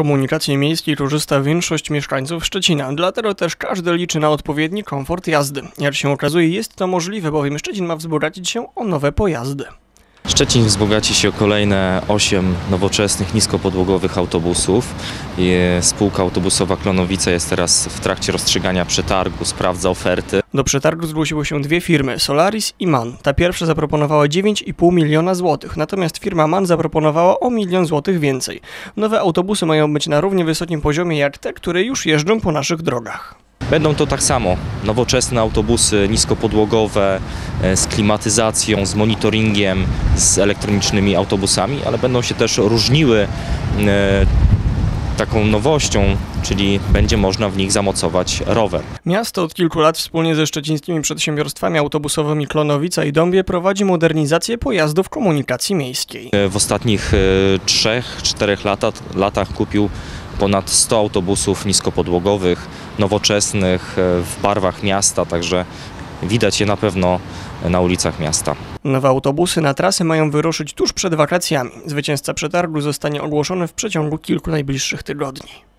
komunikacji miejskiej korzysta większość mieszkańców Szczecina, dlatego też każdy liczy na odpowiedni komfort jazdy. Jak się okazuje, jest to możliwe, bowiem Szczecin ma wzbogacić się o nowe pojazdy. Szczecin wzbogaci się o kolejne 8 nowoczesnych, niskopodłogowych autobusów. Spółka autobusowa Klonowice jest teraz w trakcie rozstrzygania przetargu, sprawdza oferty. Do przetargu zgłosiły się dwie firmy, Solaris i MAN. Ta pierwsza zaproponowała 9,5 miliona złotych, natomiast firma MAN zaproponowała o milion złotych więcej. Nowe autobusy mają być na równie wysokim poziomie jak te, które już jeżdżą po naszych drogach. Będą to tak samo nowoczesne autobusy niskopodłogowe e, z klimatyzacją, z monitoringiem, z elektronicznymi autobusami, ale będą się też różniły e, taką nowością, czyli będzie można w nich zamocować rower. Miasto od kilku lat wspólnie ze szczecińskimi przedsiębiorstwami autobusowymi Klonowica i Dąbie prowadzi modernizację pojazdów komunikacji miejskiej. E, W ostatnich 3-4 latach, latach kupił ponad 100 autobusów niskopodłogowych, nowoczesnych, e, w barwach miasta, także widać je na pewno na ulicach miasta. Nowe autobusy na trasy mają wyruszyć tuż przed wakacjami. Zwycięzca przetargu zostanie ogłoszony w przeciągu kilku najbliższych tygodni.